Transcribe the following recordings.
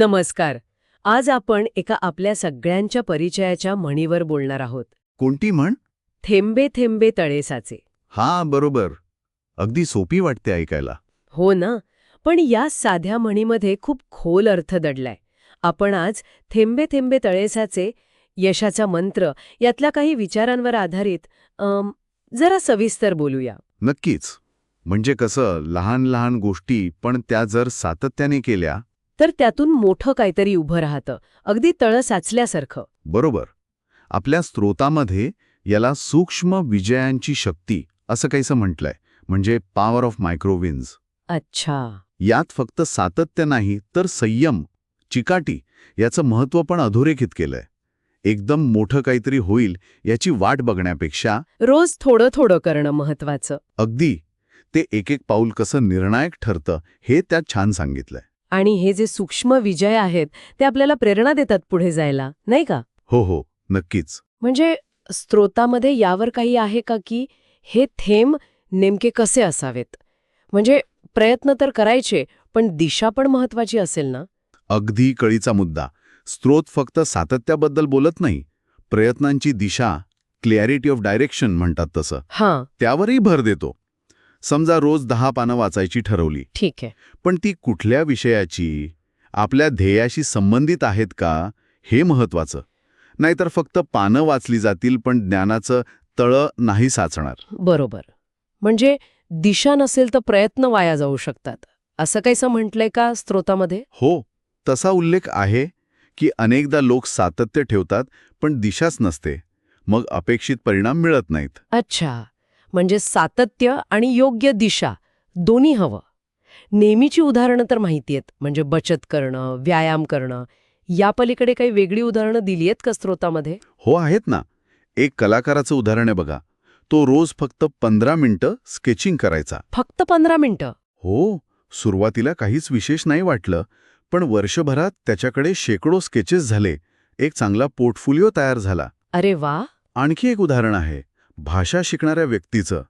नमस्कार. आज आपण एका आपल्या सगळ्यांच्या परिचयाच्या म्हणीवर बोलणार आहोत. कोणती म्हण? थेंबे थेंबे तळेसाचे हा बरोबर. अगदी सोपी वाटते ऐकायला. हो ना. पण या साध्या म्हणीमध्ये खूप खोल अर्थ दडलाय. आपण आज थेंबे थेंबे तळेसाचे यशाचा मंत्र यातल्या काही विचारांवर आधारित अम, जरा सविस्तर बोलूया. नक्कीच. म्हणजे कसं लहान लहान गोष्टी पण त्या जर सातत्याने केल्या तर त्यातून मोठं काहीतरी उभं राहतं अगदी तळ साचल्यासारखं. बरोबर. आपल्या स्त्रोतामध्ये याला सूक्ष्म विजयांची शक्ती असं काहीसं म्हटलंय म्हणजे पॉवर ऑफ मायक्रोविन्स अच्छा. यात फक्त सातत्य नाही तर संयम चिकाटी याचं महत्त्व पण अधोरेखित केलंय. एकदम मोठं काहीतरी होईल याची वाट बघण्यापेक्षा रोज थोडं थोडं करणं महत्वाचं अगदी. ते एक एक पाऊल कसं निर्णायक ठरतं हे त्यात छान सांगितलंय. आणि हे जे सूक्ष्म विजय आहेत ते आपल्याला प्रेरणा देतात पुढे जायला नाही का? हो हो नक्कीच. म्हणजे स्त्रोतामध्ये यावर काही आहे का की हे थेंब नेमके कसे असावेत? म्हणजे प्रयत्न तर करायचे पण दिशा पण महत्वाची असेल ना? अगदी कळीचा मुद्दा. स्त्रोत फक्त सातत्याबद्दल बोलत नाही प्रयत्नांची दिशा क्लॅरिटी ऑफ डायरेक्शन म्हणतात तसं. हां. त्यावरही भर देतो. समजा रोज दहा पानं वाचायची ठरवली. ठीक आहे. पण ती कुठल्या विषयाची आपल्या ध्येयाशी संबंधित आहेत का हे महत्वाचं नाहीतर फक्त पानं वाचली जातील पण ज्ञानाचं तळं नाही साचणार. बरोबर. म्हणजे दिशा नसेल तर प्रयत्न वाया जाऊ शकतात. असं काहीसं म्हटलंय का स्त्रोतामध्ये हो तसा उल्लेख आहे की अनेकदा लोक सातत्य ठेवतात पण दिशाच नसते. मग अपेक्षित परिणाम मिळत नाहीत. अच्छा. म्हणजे सातत्य आणि योग्य दिशा दोन्ही हवं. नेहमीची उदाहरणं तर माहिती आहेत म्हणजे बचत करणं व्यायाम करणं. या पलीकडे काही वेगळी उदाहरणं दिली आहेत का स्त्रोतामध्ये हो आहेत ना. एक कलाकाराचं उदाहरण आहे बघा. तो रोज फक्त पंधरा मिनिटं स्केचिंग करायचा. फक्त पंधरा मिनिटं? हो सुरुवातीला काहीच विशेष नाही वाटलं पण वर्षभरात त्याच्याकडे शेकडो स्केचेस झाले. एक चांगला पोर्टफोलिओ तयार झाला. अरे वा! आणखी एक उदाहरण आहे. भाषा शिकणाऱ्या व्यक्तीचं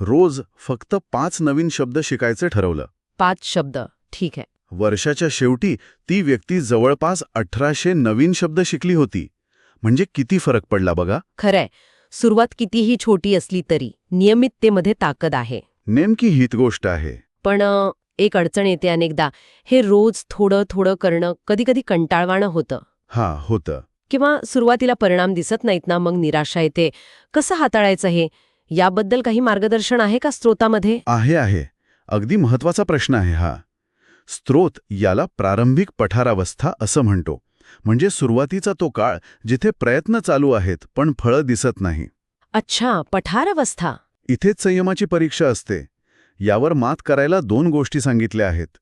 रोज फक्त पाच नवीन शब्द शिकायचं ठरवलं. पाच शब्द. ठीक आहे. वर्षाच्या शेवटी ती व्यक्ती जवळपास अठराशे नवीन शब्द शिकली होती. म्हणजे किती फरक पडला बघा. खरंय. सुरुवात कितीही छोटी असली तरी नियमिततेमध्ये ताकद आहे. नेमकी हीच गोष्ट आहे. पण अ, एक अडचण येते अनेकदा. हे रोज थोडं थोडं करणं कधी कधी कंटाळवाणं होतं. हा होतं. किंवा सुरुवातीला परिणाम दिसत नाहीत ना मग निराशा येते. कसं हाताळायचं हे? याबद्दल काही मार्गदर्शन आहे का स्त्रोतामध्ये? आहे आहे. अगदी महत्त्वाचा प्रश्न आहे हा. स्त्रोत याला प्रारंभिक पठारावस्था असं म्हणतो. म्हणजे सुरुवातीचा तो काळ जिथे प्रयत्न चालू आहेत पण फळं दिसत नाही. अच्छा पठारावस्था. इथेच संयमाची परीक्षा असते. यावर मात करायला दोन गोष्टी सांगितल्या आहेत.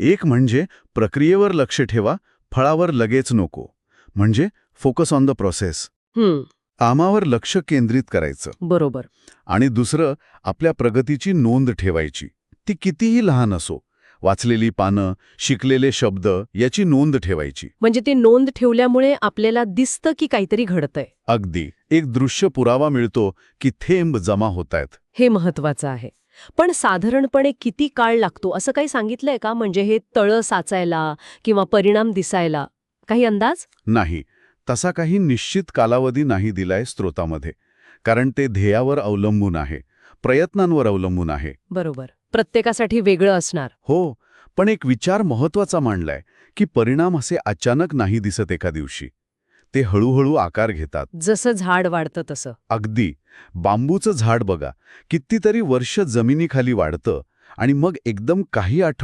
एक म्हणजे प्रक्रियेवर लक्ष ठेवा फळावर लगेच नको. म्हणजे फोकस ऑन द प्रोसेस आमावर लक्ष केंद्रित करायचं. बरोबर. आणि दुसरं आपल्या प्रगतीची नोंद ठेवायची. ती कितीही लहान असो वाचलेली पानं शिकलेले शब्द याची नोंद ठेवायची. म्हणजे ते नोंद ठेवल्यामुळे आपल्याला दिसतं की काहीतरी घडतंय. अगदी. एक दृश्य पुरावा मिळतो की थेंब जमा होतायत. हे महत्वाचं आहे. पण साधारणपणे किती काळ लागतो? असं काही सांगितलंय का? म्हणजे हे तळं साचायला किंवा परिणाम दिसायला. काही अंदाज? नाही. तसा काही निश्चित कालावधी नाही दिलाय स्त्रोतामध्ये कारण ते ध्येयावर अवलंबून आहे प्रयत्नांवर अवलंबून आहे. बरोबर. प्रत्येकासाठी वेगळं असणार. हो पण एक विचार महत्त्वाचा मांडलाय की परिणाम असे अचानक नाही दिसत एका दिवशी. ते हळूहळू आकार घेतात. जसं झाड वाढतं तसं. अगदी. बांबूचं झाड बघा कितीतरी वर्ष जमिनीखाली वाढतं आणि मग एकदम काही आठवड